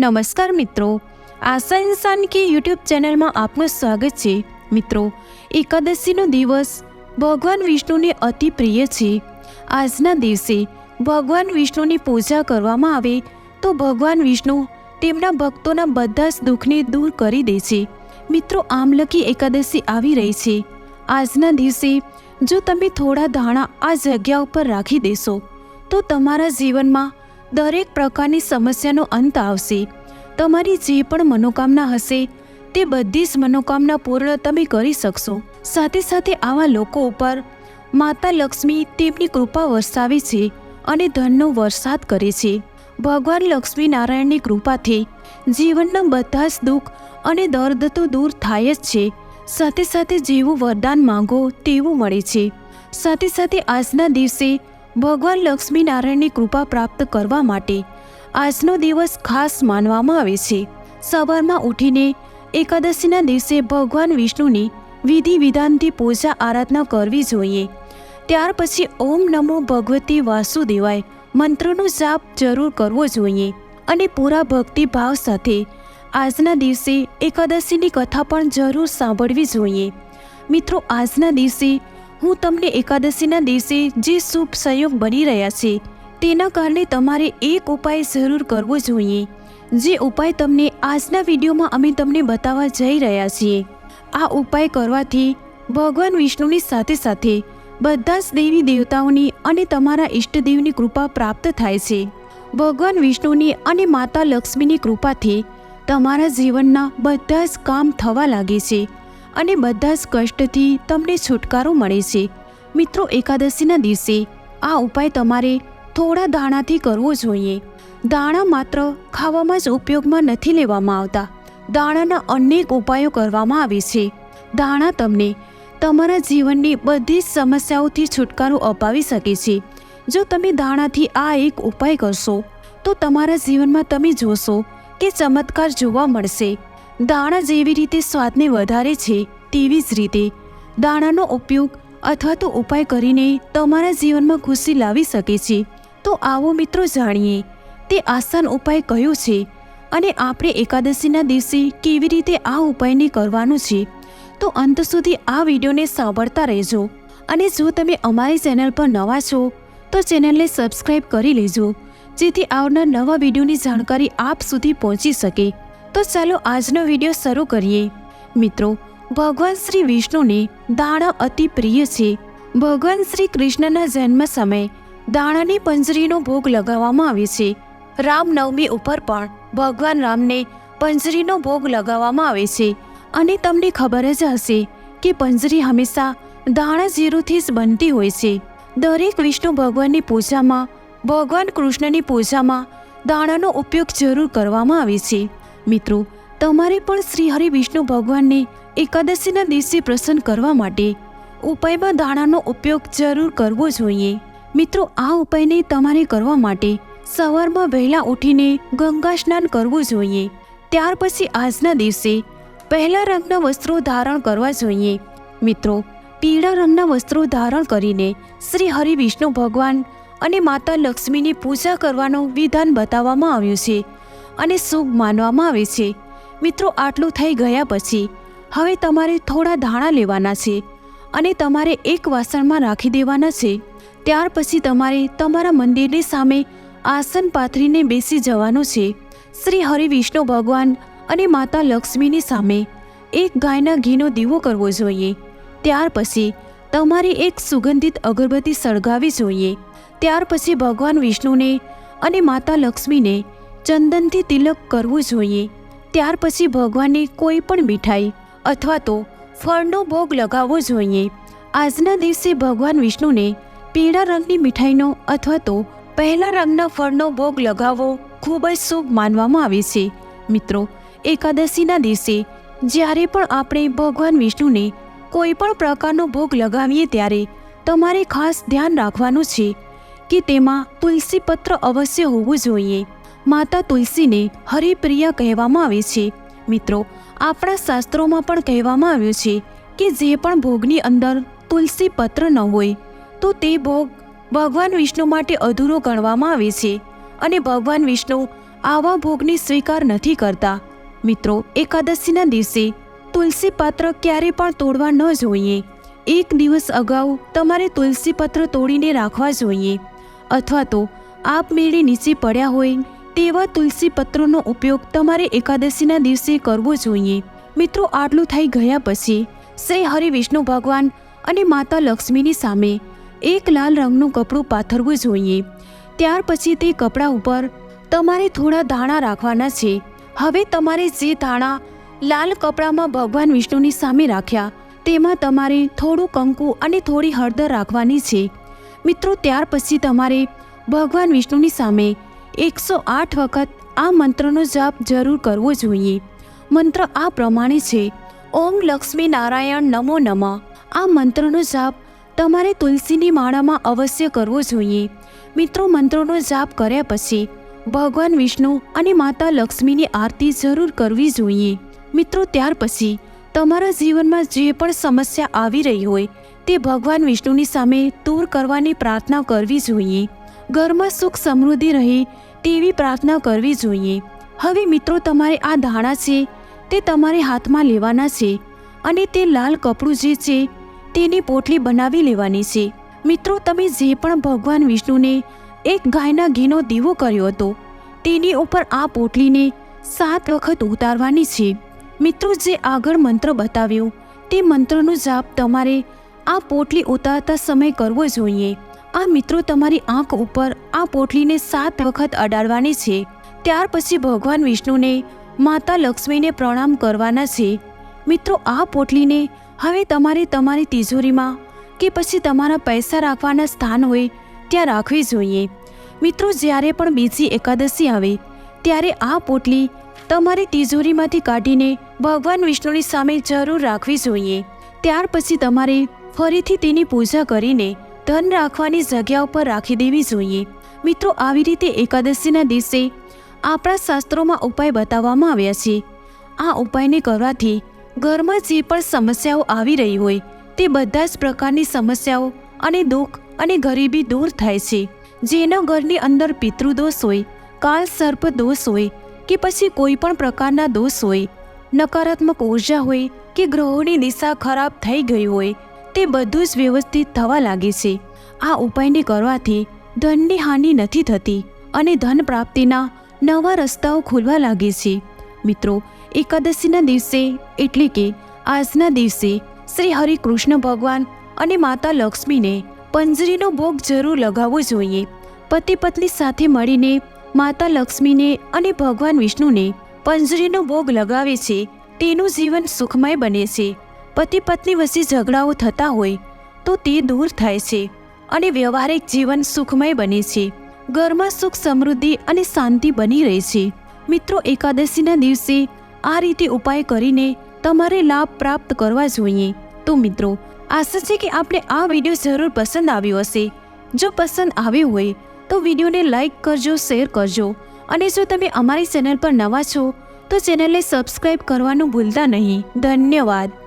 નમસ્કાર મિત્રો. આશા ઇન્સાન કે યુટ્યુબ ચેનલમાં આપનું સ્વાગત છે. મિત્રો, એકાદશીનો દિવસ ભગવાન વિષ્ણુને અતિ પ્રિય છે. આજના દિવસે ભગવાન વિષ્ણુની પૂજા કરવામાં આવે તો ભગવાન વિષ્ણુ તેમના ભક્તોના બધા જ દુઃખને દૂર કરી દે છે. મિત્રો, આમલકી એકાદશી આવી રહી છે. આજના દિવસે જો તમે થોડા ધાણા આ જગ્યા ઉપર રાખી દેશો, તો તમારા જીવનમાં દરેક પ્રકારની સમસ્યાનો અંત આવશે. તમારી જે પણ મનોકામના હશે, તે બધી જ મનોકામના પૂર્ણ તમે કરી શકશો. સાથે સાથે આવા લોકો ઉપર માતા લક્ષ્મી તેમની કૃપા વરસાવે છે અને ધનનો વરસાદ કરે છે. ભગવાન લક્ષ્મી નારાયણની કૃપાથી જીવનના બધા જ દુઃખ અને દર્દ તો દૂર થાય જ છે. સાથે સાથે જેવું વરદાન માંગો તેવું મળે છે. સાથે સાથે આજના દિવસે ભગવાન લક્ષ્મી નારાયણની કૃપા પ્રાપ્ત કરવા માટે આજનો દિવસ ખાસ માનવામાં આવે છે. સવારમાં ઉઠીને એકાદશીના દિવસે ભગવાન વિષ્ણુની વિધિ વિધાનથી પૂજા આરાધના કરવી જોઈએ. ત્યાર પછી ઓમ નમો ભગવતી વાસુદેવાય મંત્રનો જાપ જરૂર કરવો જોઈએ અને પૂરા ભક્તિ ભાવ સાથે આજના દિવસે એકાદશીની કથા પણ જરૂર સાંભળવી જોઈએ. મિત્રો, આજના દિવસે હું તમને એકાદશીના દિવસે જે શુભ સંયોગ બની રહ્યા છે, તેના કારણે તમારે એક ઉપાય જરૂર કરવો જોઈએ. જે ઉપાય તમને આજના વિડીયોમાં અમે તમને બતાવવા જઈ રહ્યા છીએ. આ ઉપાય કરવાથી ભગવાન વિષ્ણુની સાથે સાથે બધા જ દેવી દેવતાઓની અને તમારા ઈષ્ટદેવની કૃપા પ્રાપ્ત થાય છે. ભગવાન વિષ્ણુની અને માતા લક્ષ્મીની કૃપાથી તમારા જીવનના બધા જ કામ થવા લાગે છે. અને બધા જ કષ્ટથી તમને છુટકારો મળે છે. મિત્રો, એકાદશીના દિવસે આ ઉપાય તમારે થોડા દાણાથી કરવો જોઈએ. દાણા માત્ર ખાવામાં જ ઉપયોગમાં નથી લેવામાં આવતા. દાણાના અનેક ઉપાયો કરવામાં આવે છે. દાણા તમને તમારા જીવનની બધી જ સમસ્યાઓથી છુટકારો અપાવી શકે છે. જો તમે દાણાથી આ એક ઉપાય કરશો, તો તમારા જીવનમાં તમે જોશો કે ચમત્કાર જોવા મળશે. દાણા જેવી રીતે સ્વાદને વધારે છે, તેવી જ રીતે. દાણાનો ઉપયોગ અથવા તો ઉપાય કરીને તમારા જીવનમાં ખુશી લાવી શકે છે. તો આવો મિત્રો જાણીએ, તે આસાન ઉપાય કયો છે? અને આપણે એકાદશીના દિવસે કેવી રીતે આ ઉપાયને કરવાનું છે? તો અંત સુધી આ વિડીયોને સાંભળતા રહેજો. અને જો તમે અમારી ચેનલ પર નવા છો, તો ચેનલને સબસ્ક્રાઈબ કરી લેજો, જેથી આવનાર નવા વિડીયોની જાણકારી આપ સુધી પહોંચી શકે. તો ચાલો આજનો વીડિયો શરૂ કરીએ. મિત્રો, ભગવાન શ્રી વિષ્ણુને દાણા અતિ પ્રિય છે. ભગવાન શ્રી કૃષ્ણના જન્મ સમયે દાણાની પંજરીનો ભોગ લગાવવામાં આવે છે. રામનવમી ઉપર પણ ભગવાન રામને પંજરીનો ભોગ લગાવવામાં આવે છે અને તમને ખબર જ હશે કે પંજરી હંમેશા દાણા જીરુથી જ બનતી હોય છે. દરેક વિષ્ણુ ભગવાનની પૂજામાં, ભગવાન કૃષ્ણની પૂજામાં દાણાનો ઉપયોગ જરૂર કરવામાં આવે છે. મિત્રો, તમારે પણ શ્રી હરિ વિષ્ણુ ભગવાનને એકાદશીના દિવસે પ્રસન્ન કરવા માટે ઉપાયમાં દાણાનો ઉપયોગ જરૂર કરવો જોઈએ. મિત્રો, આ ઉપાયને તમારે કરવા માટે સવારમાં વહેલા ઉઠીને ગંગા સ્નાન કરવું જોઈએ. ત્યાર પછી આજના દિવસે પહેલા રંગના વસ્ત્રો ધારણ કરવા જોઈએ. મિત્રો, પીળા રંગના વસ્ત્રો ધારણ કરીને શ્રી હરિ વિષ્ણુ ભગવાન અને માતા લક્ષ્મીની પૂજા કરવાનું વિધાન બતાવવામાં આવ્યું છે. અને શુભ માનવામાં આવે છે. મિત્રો, આટલું થઈ ગયા પછી હવે તમારે થોડા ધાણા લેવાના છે અને તમારે એક વાસણમાં રાખી દેવાના છે. ત્યાર પછી તમારે તમારા મંદિરની સામે આસન પાથરીને બેસી જવાનું છે. શ્રી હરિ વિષ્ણુ ભગવાન અને માતા લક્ષ્મીની સામે એક ગાયના ઘીનો દીવો કરવો જોઈએ. ત્યાર પછી તમારે એક સુગંધિત અગરબત્તી સળગાવવી જોઈએ. ત્યાર પછી ભગવાન વિષ્ણુને અને માતા લક્ષ્મીને ચંદનથી તિલક કરવું જોઈએ. ત્યાર પછી ભગવાનને કોઈ પણ મીઠાઈ અથવા તો ફળનો ભોગ લગાવવો જોઈએ. આજના દિવસે ભગવાન વિષ્ણુને પીળા રંગની મીઠાઈનો અથવા તો પહેલા રંગના ફળનો ભોગ લગાવવો ખૂબ જ શુભ માનવામાં આવે છે. મિત્રો, એકાદશીના દિવસે જ્યારે પણ આપણે ભગવાન વિષ્ણુને કોઈ પણ પ્રકારનો ભોગ લગાવીએ ત્યારે તમારે ખાસ ધ્યાન રાખવાનું છે કે તેમાં તુલસી પત્ર અવશ્ય હોવું જોઈએ. માતા તુલસીને હરિપ્રિય કહેવામાં આવે છે. મિત્રો, આપણા શાસ્ત્રોમાં પણ કહેવામાં આવ્યું છે કે જે પણ ભોગની અંદર તુલસી પત્ર ન હોય, તો તે ભોગ ભગવાન વિષ્ણુ માટે અધૂરો ગણવામાં આવે છે અને ભગવાન વિષ્ણુ આવા ભોગને સ્વીકાર નથી કરતા. મિત્રો, એકાદશીના દિવસે તુલસી પાત્ર ક્યારે પણ તોડવા ન જોઈએ. એક દિવસ અગાઉ તમારે તુલસી પત્ર તોડીને રાખવા જોઈએ. અથવા તો આપમેળે નીચે પડ્યા હોય તેવા તુલસી પત્રોનો ઉપયોગ તમારે એકાદશીના દિવસે કરવો જોઈએ. મિત્રો, આટલું થઈ ગયા પછી શ્રી હરિ વિષ્ણુ ભગવાન અને માતા લક્ષ્મીની સામે એક લાલ રંગનું કપડું પાથરવું જોઈએ. ત્યાર પછી તે કપડા ઉપર તમારે થોડા ધાણા રાખવાના છે. હવે તમારે જે ધાણા લાલ કપડામાં ભગવાન વિષ્ણુની સામે રાખ્યા, તેમાં તમારે થોડું કંકુ અને થોડી હળદર રાખવાની છે. મિત્રો, ત્યાર પછી તમારે ભગવાન વિષ્ણુની સામે એકસો આઠ વખત આ મંત્રનો જાપ જરૂર કરવો જોઈએ. મંત્ર આ પ્રમાણે છે, ઓમ લક્ષ્મી નારાયણ નમો નમ. આ મંત્રનો જાપ તમારે તુલસીની માળામાં અવશ્ય કરવો જોઈએ. મિત્રો, મંત્રોનો જાપ કર્યા પછી ભગવાન વિષ્ણુ અને માતા લક્ષ્મીની આરતી જરૂર કરવી જોઈએ. મિત્રો, ત્યાર પછી તમારા જીવનમાં જે પણ સમસ્યા આવી રહી હોય, તે ભગવાન વિષ્ણુની સામે દૂર કરવાની પ્રાર્થના કરવી જોઈએ. ઘરમાં સુખ સમૃદ્ધિ રહે તેવી પ્રાર્થના કરવી જોઈએ. હવે મિત્રો, તમારે આ ધાણા છે, તે તમારે હાથમાં લેવાના છે અને તે લાલ કપડું જે છે, તેની પોટલી બનાવી લેવાની છે. મિત્રો, તમે જે પણ ભગવાન વિષ્ણુને એક ગાયના ઘીનો દીવો કર્યો હતો, તેની ઉપર આ પોટલીને સાત વખત ઉતારવાની છે. મિત્રો, જે આગળ મંત્ર બતાવ્યો, તે મંત્રનો જાપ તમારે આ પોટલી ઉતારતા સમય કરવો જોઈએ. આ મિત્રો તમારી આંખ ઉપર આ પોટલીને સાત વખત અડાડવાની છે. ત્યાર પછી ભગવાન વિષ્ણુને, માતા લક્ષ્મીને પ્રણામ કરવાના છે. મિત્રો, આ પોટલીને હવે તમારે તમારી તિજોરીમાં કે પછી તમારા પૈસા રાખવાના સ્થાન હોય ત્યાં રાખવી જોઈએ. મિત્રો, જ્યારે પણ બીજી એકાદશી આવે, ત્યારે આ પોટલી તમારી તિજોરીમાંથી કાઢીને ભગવાન વિષ્ણુની સામે જરૂર રાખવી જોઈએ. ત્યાર પછી તમારે ફરીથી તેની પૂજા કરીને ધન રાખવાની જગ્યા ઉપર રાખી દેવી જોઈએ. મિત્રો, આવી રીતે એકાદશીના દિવસે આપણા શાસ્ત્રોમાં ઉપાય બતાવવામાં આવ્યા છે. આ ઉપાયને કરવાથી ઘરમાં જે પણ સમસ્યાઓ આવી રહી હોય, તે બધા જ પ્રકારની સમસ્યાઓ અને દુઃખ અને ગરીબી દૂર થાય છે. જેના ઘરની અંદર પિતૃદોષ હોય કાલ સર્પ દોષ હોય કે પછી કોઈ પણ પ્રકારના દોષ હોય, નકારાત્મક ઊર્જા હોય કે ગ્રહોની દિશા ખરાબ થઈ ગઈ હોય તે બધું જ વ્યવસ્થિત થવા લાગે છે. આ ઉપાયને કરવાથી ધનની હાનિ નથી થતી અને ધન પ્રાપ્તિના નવા રસ્તાઓ ખુલવા લાગે છે. મિત્રો, એકાદશીના દિવસે એટલે કે આજના દિવસે શ્રી હરિ કૃષ્ણ ભગવાન અને માતા લક્ષ્મીને પંજરીનો ભોગ જરૂર લગાવવો જોઈએ. પતિ પત્ની સાથે મળીને માતા લક્ષ્મીને અને ભગવાન વિષ્ણુને પંજરીનો ભોગ લગાવે છે, તેનું જીવન સુખમય બને છે. પતિ પત્ની વચ્ચે ઝઘડાઓ થતા હોય, તો તે દૂર થાય છે અને વ્યવહારિક જીવન સુખમય બને છે. ઘરમાં સુખ, સમૃદ્ધિ અને શાંતિ બની રહે છે. મિત્રો, એકાદશીના દિવસે આ રીતે ઉપાય કરીને તમારે લાભ પ્રાપ્ત કરવા જોઈએ. તો મિત્રો, આશા છે કે આપણે આ વીડિયો જરૂર પસંદ આવ્યો હશે. જો પસંદ આવ્યો હોય, તો વિડીયોને લાઈક કરજો, શેર કરજો અને જો તમે અમારી ચેનલ પર નવા છો, તો ચેનલને સબસ્ક્રાઈબ કરવાનું ભૂલતા નહીં. ધન્યવાદ.